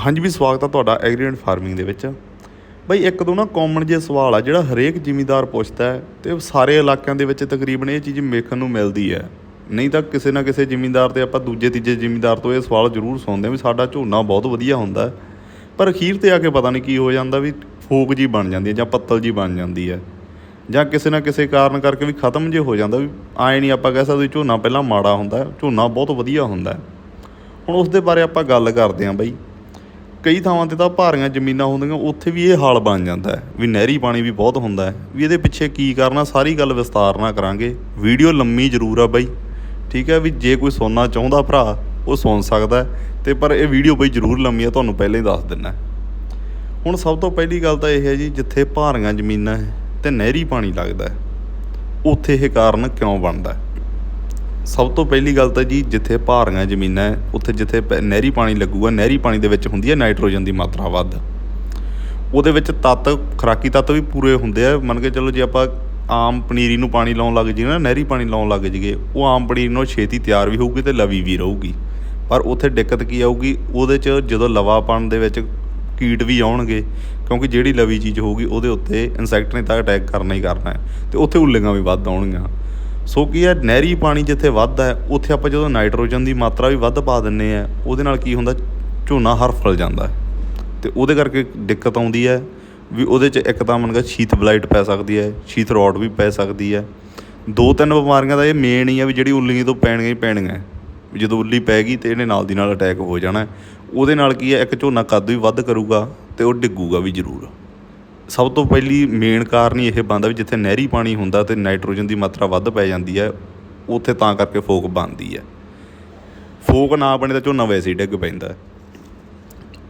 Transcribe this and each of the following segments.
ਹਾਂਜੀ ਵੀ ਸਵਾਗਤ ਆ ਤੁਹਾਡਾ ਐਗਰੀਕਲਚਰ ਫਾਰਮਿੰਗ ਦੇ ਵਿੱਚ। ਬਈ ਇੱਕ ਦੋ ਨਾ ਕਾਮਨ ਜੇ ਸਵਾਲ ਆ, ਜਿਹੜਾ ਹਰੇਕ ਜ਼ਿਮੀਦਾਰ ਪੁੱਛਦਾ ਹੈ ਤੇ ਸਾਰੇ ਇਲਾਕਿਆਂ ਦੇ ਵਿੱਚ ਤਕਰੀਬਨ ਇਹ ਚੀਜ਼ ਵੇਖਣ ਨੂੰ ਮਿਲਦੀ ਹੈ। ਨਹੀਂ ਤਾਂ ਕਿਸੇ ਨਾ ਕਿਸੇ ਜ਼ਿਮੀਦਾਰ ਤੇ ਆਪਾਂ ਦੂਜੇ ਤੀਜੇ ਜ਼ਿਮੀਦਾਰ ਤੋਂ ਇਹ ਸਵਾਲ ਜ਼ਰੂਰ ਸੁਣਦੇ ਹਾਂ ਵੀ ਸਾਡਾ ਝੋਨਾ ਬਹੁਤ ਵਧੀਆ ਹੁੰਦਾ ਪਰ ਅਖੀਰ ਤੇ ਆ ਕੇ ਪਤਾ ਨਹੀਂ ਕੀ ਹੋ ਜਾਂਦਾ ਵੀ ਫੂਕ ਜੀ ਬਣ ਜਾਂਦੀ ਹੈ ਜਾਂ ਪੱਤਲ ਜੀ ਬਣ ਜਾਂਦੀ ਹੈ। ਜਾਂ ਕਿਸੇ ਨਾ ਕਿਸੇ ਕਾਰਨ ਕਰਕੇ ਵੀ ਖਤਮ ਜੇ ਹੋ ਜਾਂਦਾ ਵੀ ਆਏ ਨਹੀਂ ਆਪਾਂ ਕਹਿ ਸਕਦੇ ਝੋਨਾ ਪਹਿਲਾਂ ਮਾੜਾ ਹੁੰਦਾ, ਝੋਨਾ ਬਹੁਤ ਵਧੀਆ ਹੁੰਦਾ ਹੁਣ ਉਸ ਦੇ ਬਾਰੇ ਆਪਾਂ ਗੱਲ ਕਰਦੇ ਹਾਂ ਬਈ। ਕਈ ਥਾਵਾਂ ਤੇ ਤਾਂ ਭਾਰੀਆਂ ਜ਼ਮੀਨਾਂ ਹੁੰਦੀਆਂ ਉੱਥੇ ਵੀ ਇਹ ਹਾਲ ਬਣ ਜਾਂਦਾ ਹੈ। ਵੀ ਨਹਿਰੀ ਪਾਣੀ ਵੀ ਬਹੁਤ ਹੁੰਦਾ ਹੈ। ਵੀ ਇਹਦੇ ਪਿੱਛੇ ਕੀ ਕਰਨਾ ਸਾਰੀ ਗੱਲ ਵਿਸਤਾਰ ਨਾਲ ਕਰਾਂਗੇ। ਵੀਡੀਓ ਲੰਮੀ ਜ਼ਰੂਰ ਆ ਬਈ। ਠੀਕ ਹੈ ਵੀ ਜੇ ਕੋਈ ਸੁਣਨਾ ਚਾਹੁੰਦਾ ਭਰਾ ਉਹ ਸੁਣ ਸਕਦਾ ਹੈ, ਤੇ ਪਰ ਇਹ ਵੀਡੀਓ ਬਈ ਜ਼ਰੂਰ ਲੰਮੀ ਆ ਤੁਹਾਨੂੰ ਪਹਿਲਾਂ ਹੀ ਦੱਸ ਦਿੰਨਾ ਹੁਣ ਸਭ ਤੋਂ ਪਹਿਲੀ ਗੱਲ ਤਾਂ ਇਹ ਹੈ ਜੀ ਜਿੱਥੇ ਭਾਰੀਆਂ ਜ਼ਮੀਨਾਂ ਹੈ ਤੇ ਨਹਿਰੀ ਪਾਣੀ ਲੱਗਦਾ ਉੱਥੇ ਇਹ ਕਾਰਨ ਕਿਉਂ ਬਣਦਾ ਹੈ? ਸਭ ਤੋਂ ਪਹਿਲੀ ਗੱਲ ਤਾਂ ਜੀ, ਜਿੱਥੇ ਭਾਰੀਆਂ ਜ਼ਮੀਨਾਂ ਹੈ, ਉੱਥੇ ਜਿੱਥੇ ਪ- ਨਹਿਰੀ ਪਾਣੀ ਲੱਗੂਗਾ, ਨਹਿਰੀ ਪਾਣੀ ਦੇ ਵਿੱਚ ਹੁੰਦੀ ਹੈ ਨਾਈਟ੍ਰੋਜਨ ਦੀ ਮਾਤਰਾ ਵੱਧ। ਉਹਦੇ ਵਿੱਚ ਤੱਤ, ਖੁਰਾਕੀ ਤੱਤ ਵੀ ਪੂਰੇ ਹੁੰਦੇ ਆ। ਮੰਨ ਕੇ ਚੱਲੋ ਜੇ ਆਪਾਂ ਆਮ ਪਨੀਰੀ ਨੂੰ ਪਾਣੀ ਲਾਉਣ ਲੱਗ ਜੀ ਨਾ, ਨਹਿਰੀ ਪਾਣੀ ਲਾਉਣ ਲੱਗ ਜੀਏ ਉਹ ਆਮ ਪਨੀਰੀ ਨੂੰ ਛੇਤੀ ਤਿਆਰ ਵੀ ਹੋਊਗੀ ਤੇ ਲਵੀ ਵੀ ਰਹੂਗੀ। ਪਰ ਉੱਥੇ ਦਿੱਕਤ ਕੀ ਆਊਗੀ? ਉਹਦੇ 'ਚ ਜਦੋਂ ਲਵਾਪਣ ਦੇ ਵਿੱਚ ਕੀਟ ਵੀ ਆਉਣਗੇ, ਕਿਉਂਕਿ ਜਿਹੜੀ ਲਵੀ ਚੀਜ਼ ਹੋਊਗੀ, ਉਹਦੇ ਉੱਤੇ ਇਨਸੈਕਟ ਨੇ ਤਾਂ ਅਟੈਕ ਕਰਨਾ ਹੀ ਕਰਨਾ ਹੈ, ਤੇ ਉੱਥੇ ਉੱਲੀਆਂ ਵੀ ਵੱਧ ਆਉਣਗੀਆਂ। ਸੋ ਕੀ ਹੈ, ਨਹਿਰੀ ਪਾਣੀ ਜਿੱਥੇ ਵੱਧਦਾ ਹੈ, ਉੱਥੇ ਆਪਾਂ ਜਦੋਂ ਨਾਈਟ੍ਰੋਜਨ ਦੀ ਮਾਤਰਾ ਵੀ ਵੱਧ ਪਾ ਦਿੰਨੇ ਆ ਉਹਦੇ ਨਾਲ ਕੀ ਹੁੰਦਾ, ਝੋਨਾ ਹਰ ਫਲ ਜਾਂਦਾ ਹੈ। ਤੇ ਉਹਦੇ ਕਰਕੇ ਦਿੱਕਤ ਆਉਂਦੀ ਹੈ ਵੀ ਉਹਦੇ 'ਚ ਇੱਕ ਤਾਂ ਮੰਨ ਸ਼ੀਤ ਬਲਾਈਟ ਪੈ ਸਕਦੀ ਹੈ, ਸ਼ੀਤ ਰੋਡ ਵੀ ਪੈ ਸਕਦੀ ਹੈ। ਦੋ ਤਿੰਨ ਬਿਮਾਰੀਆਂ ਦਾ ਇਹ ਮੇਨ ਹੀ ਆ ਵੀ ਜਿਹੜੀ ਉੱਲੀਆਂ ਤੋਂ ਪੈਣੀਆਂ ਹੀ ਪੈਣੀਆਂ ਵੀ ਜਦੋਂ ਉੱਲੀ ਪੈ ਗਈ ਤੇ ਇਹਨੇ ਨਾਲ ਦੀ ਨਾਲ ਅਟੈਕ ਹੋ ਜਾਣਾ ਉਹਦੇ ਨਾਲ ਕੀ ਹੈ, ਇੱਕ ਝੋਨਾ ਕੱਦ ਵੀ ਵੱਧ ਕਰੂਗਾ ਤੇ ਉਹ ਡਿੱਗੂਗਾ ਵੀ ਜ਼ਰੂਰ। ਸਭ ਤੋਂ ਪਹਿਲੀ ਮੇਨ ਕਾਰਨ ਹੀ ਇਹ ਬਣਦਾ ਵੀ ਜਿੱਥੇ ਨਹਿਰੀ ਪਾਣੀ ਹੁੰਦਾ ਤੇ ਨਾਈਟ੍ਰੋਜਨ ਦੀ ਮਾਤਰਾ ਵੱਧ ਪੈ ਜਾਂਦੀ ਹੈ, ਉੱਥੇ ਤਾਂ ਕਰਕੇ ਫੋਕ ਬਣਦੀ ਹੈ। ਫੋਕ ਨਾ ਬਣੇ ਤਾਂ ਝੋਨਾ ਵੈਸੇ ਹੀ ਡਿੱਗ ਪੈਂਦਾ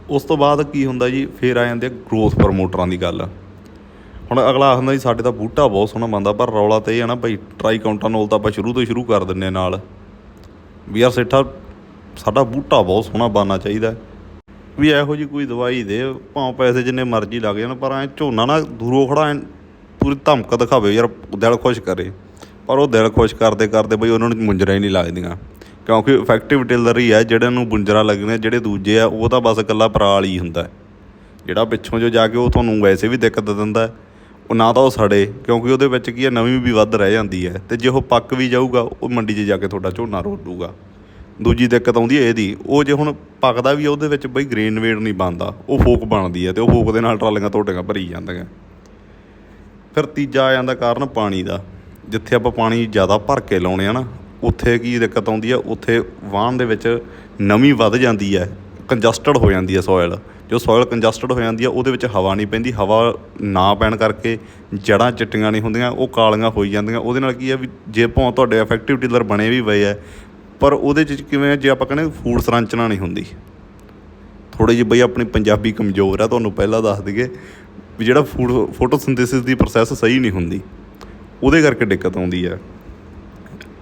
ਉਸ ਤੋਂ ਬਾਅਦ ਕੀ ਹੁੰਦਾ ਜੀ, ਫੇਰ ਆ ਜਾਂਦੇ ਗਰੋਥ ਪ੍ਰਮੋਟਰਾਂ ਦੀ ਗੱਲ। ਹੁਣ ਅਗਲਾ ਆਖਦਾ ਜੀ, ਸਾਡੇ ਤਾਂ ਬੂਟਾ ਬਹੁਤ ਸੋਹਣਾ ਬਣਦਾ, ਪਰ ਰੌਲਾ ਤਾਂ ਇਹ ਆ ਨਾ ਭਾਈ ਟਰਾਈ ਕਾਉਂਟਾਨੋਲ ਤਾਂ ਆਪਾਂ ਸ਼ੁਰੂ ਤੋਂ ਸ਼ੁਰੂ ਕਰ ਦਿੰਨੇ ਆ ਨਾਲ। ਵੀ ਯਾਰ ਸੇਠਾ, ਸਾਡਾ ਬੂਟਾ ਬਹੁਤ ਸੋਹਣਾ ਬਣਨਾ ਚਾਹੀਦਾ ਵੀ ਇਹੋ ਜੀ ਕੋਈ ਦਵਾਈ ਦੇ, ਭਾਵੇਂ ਪੈਸੇ ਜਿੰਨੇ ਮਰਜ਼ੀ ਲੱਗ ਜਾਣ, ਪਰ ਐ ਝੋਨਾ ਨਾ ਦੂਰੋਂ ਖੜਾ ਐਂ, ਪੂਰੀ ਧਮਕ ਦਿਖਾਵੇ ਯਾਰ ਦਿਲ ਖੁਸ਼ ਕਰੇ। ਪਰ ਉਹ ਦਿਲ ਖੁਸ਼ ਕਰਦੇ ਕਰਦੇ ਬਈ ਉਹਨਾਂ ਨੂੰ ਮੁੰਜਰਾ ਹੀ ਨਹੀਂ ਲੱਗਦੀਆਂ। ਕਿਉਂਕਿ ਇਫੈਕਟਿਵ ਟਿਲਰ ਹੀ ਹੈ ਜਿਹੜੇ ਨੂੰ ਮੁੰਜਰਾ ਲੱਗਣੇ ਜਿਹੜੇ ਦੂਜੇ ਆ, ਉਹ ਤਾਂ ਬਸ ਇਕੱਲਾ ਪਰਾਲ ਹੀ ਹੁੰਦਾ। ਜਿਹੜਾ ਪਿੱਛੋਂ ਜੋ ਜਾ ਕੇ ਉਹ ਤੁਹਾਨੂੰ ਵੈਸੇ ਵੀ ਦਿੱਕਤ ਦਿੰਦਾ, ਉਹ ਨਾ ਤਾਂ ਉਹ ਸੜੇ, ਕਿਉਂਕਿ ਉਹਦੇ ਵਿੱਚ ਕੀ ਹੈ ਨਵੀਂ ਵੀ ਵੱਧ ਰਹਿ ਜਾਂਦੀ ਹੈ। ਤੇ ਜੇ ਉਹ ਪੱਕ ਵੀ ਜਾਊਗਾ, ਉਹ ਮੰਡੀ 'ਚ ਜਾ ਕੇ ਤੁਹਾਡਾ ਝੋਨਾ ਰੋਲ ਦੂਜੀ ਦਿੱਕਤ ਆਉਂਦੀ ਹੈ ਇਹਦੀ ਉਹ ਜੇ ਹੁਣ ਪੱਕਦਾ ਵੀ ਆ, ਉਹਦੇ ਵਿੱਚ ਬਈ ਗ੍ਰੇਨ ਵੇਟ ਨਹੀਂ ਬਣਦਾ ਉਹ ਫੋਕ ਬਣਦੀ ਹੈ ਤੇ ਉਹ ਫੋਕ ਦੇ ਨਾਲ ਟਰਾਲੀਆਂ ਤੁਹਾਡੀਆਂ ਭਰੀ ਜਾਂਦੀਆਂ। ਫਿਰ ਤੀਜਾ ਆ ਜਾਂਦਾ ਕਾਰਨ ਪਾਣੀ ਦਾ ਜਿੱਥੇ ਆਪਾਂ ਪਾਣੀ ਜ਼ਿਆਦਾ ਭਰ ਕੇ ਲਾਉਣੇ ਆ ਨਾ ਉੱਥੇ ਕੀ ਦਿੱਕਤ ਆਉਂਦੀ ਆ ਉੱਥੇ ਵਾਹਣ ਦੇ ਵਿੱਚ ਨਮੀ ਵੱਧ ਜਾਂਦੀ ਹੈ ਕੰਜਸਟਡ ਹੋ ਜਾਂਦੀ ਹੈ ਸੋਇਲ ਜੋ ਸੋਇਲ ਕੰਜਸਟਡ ਹੋ ਜਾਂਦੀ ਹੈ ਉਹਦੇ ਵਿੱਚ ਹਵਾ ਨਹੀਂ ਪੈਂਦੀ ਹਵਾ ਨਾ ਪੈਣ ਕਰਕੇ ਜੜਾਂ ਚਿੱਟੀਆਂ ਨਹੀਂ ਹੁੰਦੀਆਂ ਉਹ ਕਾਲੀਆਂ ਹੋਈ ਜਾਂਦੀਆਂ। ਉਹਦੇ ਨਾਲ ਕੀ ਹੈ ਵੀ ਜੇ ਭਾਵੇਂ ਤੁਹਾਡੇ ਇਫੈਕਟਿਵ ਟਿਲਰ ਬਣੇ ਵੀ ਪਏ ਹੈ ਪਰ ਉਹਦੇ 'ਚ ਕਿਵੇਂ ਜੇ ਆਪਾਂ ਕਹਿੰਦੇ ਫੂਡ ਸੰਰਚਨਾ ਨਹੀਂ ਹੁੰਦੀ। ਥੋੜੀ ਜਿਹੀ ਬਈ ਆਪਣੀ ਪੰਜਾਬੀ ਕਮਜ਼ੋਰ ਆ, ਤੁਹਾਨੂੰ ਪਹਿਲਾਂ ਦੱਸ ਦਈਏ ਵੀ ਜਿਹੜਾ ਫੂਡ, ਫੋਟੋਸਿੰਥੇਸਿਸ ਦੀ ਪ੍ਰੋਸੈਸ ਸਹੀ ਨਹੀਂ ਹੁੰਦੀ। ਉਹਦੇ ਕਰਕੇ ਦਿੱਕਤ ਆਉਂਦੀ ਆ।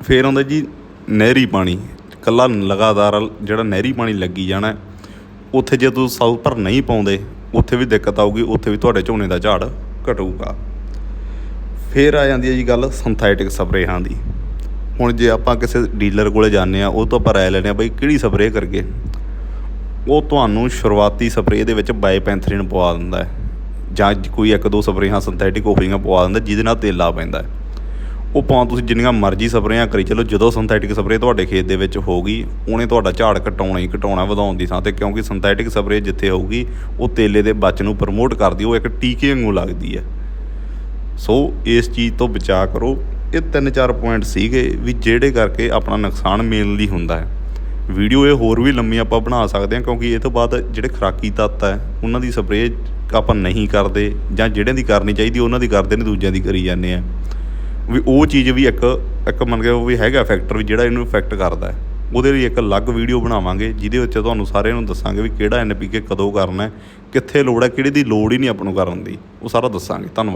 ਫੇਰ ਆਉਂਦਾ ਜੀ ਨਹਿਰੀ ਪਾਣੀ। ਕੱਲਾ ਲਗਾਤਾਰ ਜਿਹੜਾ ਨਹਿਰੀ ਪਾਣੀ ਲੱਗੀ ਜਾਣਾ, ਉੱਥੇ ਜੇ ਤੁਸੀਂ ਸਾਊ ਪਰ ਨਹੀਂ ਪਾਉਂਦੇ, ਉੱਥੇ ਵੀ ਦਿੱਕਤ ਆਊਗੀ, ਉੱਥੇ ਵੀ ਤੁਹਾਡੇ ਝੋਨੇ ਦਾ ਝਾੜ ਘਟੂਗਾ। ਫੇਰ ਆ ਜਾਂਦੀ ਹੈ ਜੀ ਗੱਲ ਸਿੰਥੈਟਿਕ ਸਪਰੇਹਾਂ ਦੀ। ਹੁਣ ਜੇ ਆਪਾਂ ਕਿਸੇ ਡੀਲਰ ਕੋਲੇ ਜਾਂਦੇ ਆ ਉਹ ਤੋਂ ਆਪਾਂ ਰਾਇ ਲੈਂਦੇ ਆ ਬਈ ਕਿਹੜੀ ਸਪਰੇਅ ਕਰਗੇ ਉਹ ਤੁਹਾਨੂੰ ਸ਼ੁਰੂਆਤੀ ਸਪਰੇਅ ਦੇ ਵਿੱਚ ਬਾਈਪੈਂਥਰੀਨ ਪਵਾ ਦਿੰਦਾ ਹੈ। ਜਾਂ ਕੋਈ ਇੱਕ ਦੋ ਸਪਰੇਹਾਂ ਸਿੰਥੈਟਿਕ ਹੋਈਆਂ ਪਵਾ ਦਿੰਦਾ, ਜਿਹਦੇ ਨਾਲ ਤੇਲਾ ਪੈਂਦਾ ਹੈ। ਉਹ ਭਾਵੇਂ ਤੁਸੀਂ ਜਿੰਨੀਆਂ ਮਰਜ਼ੀ ਸਪਰੇਆਂ ਕਰੀ ਚਲੋ, ਜਦੋਂ ਸਿੰਥੈਟਿਕ ਸਪਰੇਅ ਤੁਹਾਡੇ ਖੇਤ ਦੇ ਵਿੱਚ ਹੋਊਗੀ, ਉਹਨੇ ਤੁਹਾਡਾ ਝਾੜ ਘਟਾਉਣਾ ਹੀ ਘਟਾਉਣਾ, ਵਧਾਉਣ ਦੀ ਥਾਂ ਤੇ, ਕਿਉਂਕਿ ਸਿੰਥੈਟਿਕ ਸਪਰੇਅ ਜਿੱਥੇ ਹੋਊਗੀ, ਉਹ ਤੇਲੇ ਦੇ ਬਚ ਨੂੰ ਪ੍ਰਮੋਟ ਕਰਦੀ ਉਹ ਇੱਕ ਟੀਕੇ ਵਾਂਗੂ ਲੱਗਦੀ ਹੈ। ਸੋ ਇਸ ਚੀਜ਼ ਤੋਂ ਬਚਾ ਕਰੋ ਇਹ ਤਿੰਨ ਚਾਰ ਪੁਆਇੰਟ ਸੀਗੇ ਵੀ ਜਿਹੜੇ ਕਰਕੇ ਆਪਣਾ ਨੁਕਸਾਨ ਮੇਨਲੀ ਹੁੰਦਾ ਹੈ। ਵੀਡੀਓ ਇਹ ਹੋਰ ਵੀ ਲੰਮੀ ਆਪਾਂ ਬਣਾ ਸਕਦੇ ਹਾਂ ਕਿਉਂਕਿ ਇਹ ਤੋਂ ਬਾਅਦ ਜਿਹੜੇ ਖਰਾਕੀ ਤੱਤ ਹੈ, ਉਹਨਾਂ ਦੀ ਸਪਰੇਅ ਆਪਾਂ ਨਹੀਂ ਕਰਦੇ ਜਾਂ ਜਿਹੜਿਆਂ ਦੀ ਕਰਨੀ ਚਾਹੀਦੀ, ਉਹਨਾਂ ਦੀ ਕਰਦੇ ਨੇ, ਦੂਜਿਆਂ ਦੀ ਕਰੀ ਜਾਂਦੇ ਆ ਵੀ ਉਹ ਚੀਜ਼ ਵੀ ਇੱਕ ਇੱਕ ਮੰਨ ਕੇ ਵੀ ਹੈਗਾ ਫੈਕਟਰ ਵੀ ਜਿਹੜਾ ਇਹਨੂੰ ਇਫੈਕਟ ਕਰਦਾ ਹੈ। ਉਹਦੇ ਲਈ ਇੱਕ ਅਲੱਗ ਵੀਡੀਓ ਬਣਾਵਾਂਗੇ, ਜਿਹਦੇ ਵਿੱਚ ਤੁਹਾਨੂੰ ਸਾਰਿਆਂ ਨੂੰ ਦੱਸਾਂਗੇ ਵੀ ਕਿਹੜਾ ਐਨਪੀਕੇ ਕਦੋਂ ਕਰਨਾ ਹੈ, ਕਿੱਥੇ ਲੋੜ ਹੈ, ਕਿਹੜੀ ਦੀ ਲੋੜ ਹੀ ਨਹੀਂ ਆਪਾਂ ਨੂੰ ਕਰਨ ਦੀ। ਉਹ ਸਾਰਾ ਦੱਸਾਂਗੇ। ਧੰਨਵਾਦ।